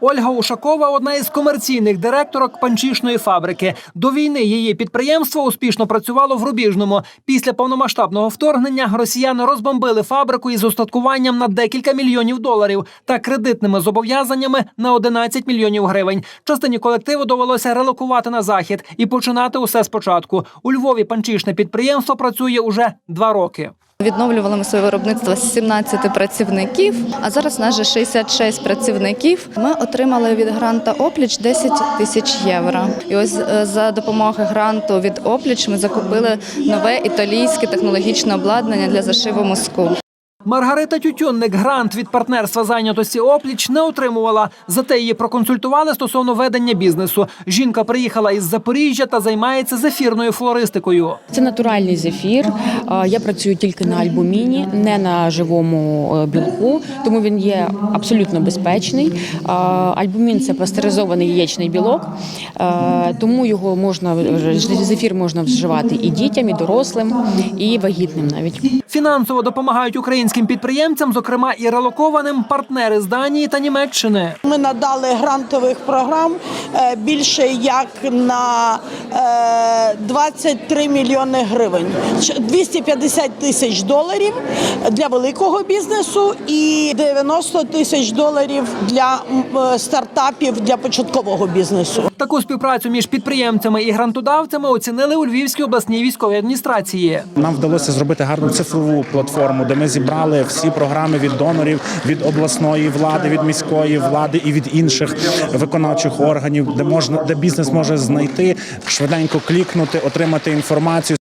Ольга Ушакова одна із комерційних директорок панчішної фабрики. До війни її підприємство успішно працювало в Рубіжному. Після повномасштабного вторгнення росіяни розбомбили фабрику із остаткуванням на декілька мільйонів доларів та кредитними зобов'язаннями на 11 мільйонів гривень. Частині колективу довелося релокувати на захід і починати усе спочатку. У Львові панчішне підприємство працює уже два роки. Відновлювали ми своє виробництво з 17 працівників, а зараз нас вже 66 працівників. Ми отримали від гранта Опліч 10 тисяч євро. І ось е, за допомогою гранту від Опліч ми закупили нове італійське технологічне обладнання для зашиву мозку. Маргарита Тютюнник грант від партнерства зайнятості опліч не отримувала. Зате її проконсультували стосовно ведення бізнесу. Жінка приїхала із Запоріжжя та займається зефірною флористикою. Це натуральний зефір. Я працюю тільки на альбуміні, не на живому е, білку, тому він є абсолютно безпечний. Альбумін це пастеризований яєчний білок, е, тому його можна зефір можна вживати і дітям, і дорослим, і вагітним навіть. Фінансово допомагають українським підприємцям, зокрема і релокованим партнери з Данії та Німеччини. Ми надали грантових програм е, більше як на е, 23 мільйони гривень, Ч- 250 тисяч доларів для великого бізнесу і 90 тисяч доларів для е, стартапів для початкового бізнесу. Таку співпрацю між підприємцями і грантодавцями оцінили у Львівській обласній військовій адміністрації. Нам вдалося зробити гарну цифрову платформу, де ми зібрали всі програми від донорів, від обласної влади, від міської влади і від інших виконавчих органів, де можна де бізнес може знайти, швиденько клікнути, отримати інформацію.